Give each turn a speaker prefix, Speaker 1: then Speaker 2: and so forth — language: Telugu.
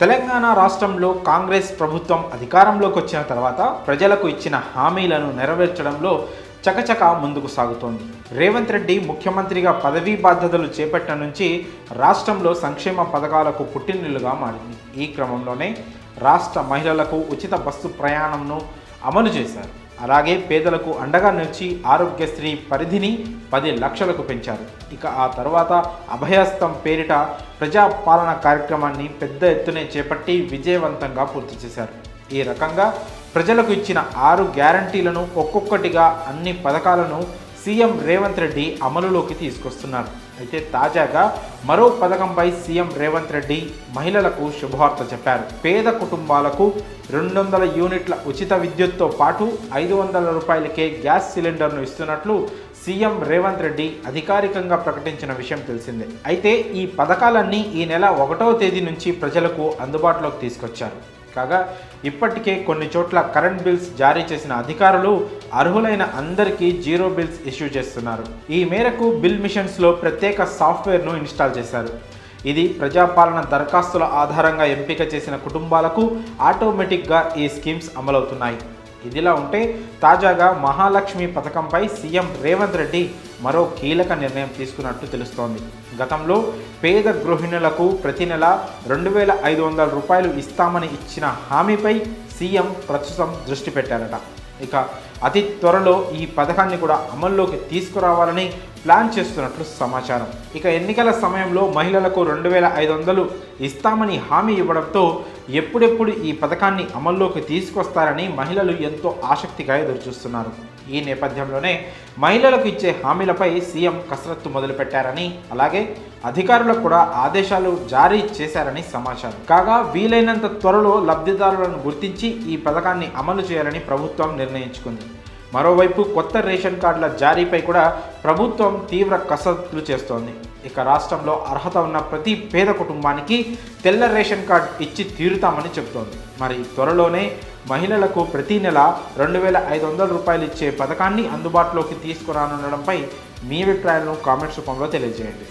Speaker 1: తెలంగాణ రాష్ట్రంలో కాంగ్రెస్ ప్రభుత్వం అధికారంలోకి వచ్చిన తర్వాత ప్రజలకు ఇచ్చిన హామీలను నెరవేర్చడంలో చకచక ముందుకు సాగుతోంది. రేవంత్ రెడ్డి ముఖ్యమంత్రిగా పదవీ బాధ్యతలు చేపట్టిన నుంచి రాష్ట్రంలో సంక్షేమ పథకాలకు పుట్టినిల్లుగా మారింది. ఈ క్రమంలోనే రాష్ట్ర మహిళలకు ఉచిత బస్సు ప్రయాణంను అమలు చేశారు. అలాగే పేదలకు అండగా నిలిచి ఆరోగ్యశ్రీ పరిధిని పది లక్షలకు పెంచారు. ఇక ఆ తర్వాత అభయస్తం పేరిట ప్రజాపాలన కార్యక్రమాన్ని పెద్ద ఎత్తునే చేపట్టి విజయవంతంగా పూర్తి చేశారు. ఈ రకంగా ప్రజలకు ఇచ్చిన ఆరు గ్యారంటీలను ఒక్కొక్కటిగా అన్ని పథకాలను సీఎం రేవంత్ రెడ్డి అమలులోకి తీసుకొస్తున్నారు. అయితే తాజాగా మరో పథకంపై సీఎం రేవంత్ రెడ్డి మహిళలకు శుభవార్త చెప్పారు. పేద కుటుంబాలకు రెండు వందల యూనిట్ల ఉచిత విద్యుత్తో పాటు ఐదు వందల రూపాయలకే గ్యాస్ సిలిండర్ను ఇస్తున్నట్లు సీఎం రేవంత్ రెడ్డి అధికారికంగా ప్రకటించిన విషయం తెలిసిందే. అయితే ఈ పథకాలన్నీ ఈ నెల ఒకటవ తేదీ నుంచి ప్రజలకు అందుబాటులోకి తీసుకొచ్చారు. కాగా ఇప్పటికే కొన్ని చోట్ల కరెంట్ బిల్స్ జారీ చేసిన అధికారులు అర్హులైన అందరికీ జీరో బిల్స్ ఇష్యూ చేస్తున్నారు. ఈ మేరకు బిల్ మిషన్స్లో ప్రత్యేక సాఫ్ట్వేర్ను ఇన్స్టాల్ చేశారు. ఇది ప్రజాపాలన దరఖాస్తుల ఆధారంగా ఎంపిక చేసిన కుటుంబాలకు ఆటోమేటిక్గా ఈ స్కీమ్స్ అమలవుతున్నాయి. ఇదిలా ఉంటే తాజాగా మహాలక్ష్మి పథకంపై సీఎం రేవంత్ రెడ్డి మరో కీలక నిర్ణయం తీసుకున్నట్టు తెలుస్తోంది. గతంలో పేద గృహిణులకు ప్రతి నెల రెండు వేల ఐదు వందల రూపాయలు ఇస్తామని ఇచ్చిన హామీపై సీఎం ప్రస్తుతం దృష్టి పెట్టారట. ఇక అతి త్వరలో ఈ పథకాన్ని కూడా అమల్లోకి తీసుకురావాలని ప్లాన్ చేస్తున్నట్లు సమాచారం. ఇక ఎన్నికల సమయంలో మహిళలకు రెండు వేల ఐదు వందలు ఇస్తామని హామీ ఇవ్వడంతో ఎప్పుడెప్పుడు ఈ పథకాన్ని అమల్లోకి తీసుకొస్తారని మహిళలు ఎంతో ఆసక్తిగా ఎదురుచూస్తున్నారు. ఈ నేపథ్యంలోనే మహిళలకు ఇచ్చే హామీలపై సీఎం కసరత్తు మొదలుపెట్టారని అలాగే అధికారులకు కూడా ఆదేశాలు జారీ చేశారని సమాచారం. కాగా వీలైనంత త్వరలో లబ్ధిదారులను గుర్తించి ఈ పథకాన్ని అమలు చేయాలని ప్రభుత్వం నిర్ణయించుకుంది. మరోవైపు కొత్త రేషన్ కార్డుల జారీపై కూడా ప్రభుత్వం తీవ్ర కసరత్తులు చేస్తోంది. ఇక రాష్ట్రంలో అర్హత ఉన్న ప్రతి పేద కుటుంబానికి తెల్ల రేషన్ కార్డు ఇచ్చి తీరుతామని చెబుతోంది. మరి త్వరలోనే మహిళలకు ప్రతి నెల రెండు వేల ఐదు వందల రూపాయలు ఇచ్చే పథకాన్ని అందుబాటులోకి తీసుకురానుండడంపై మీ అభిప్రాయాలను కామెంట్స్ రూపంలో తెలియజేయండి.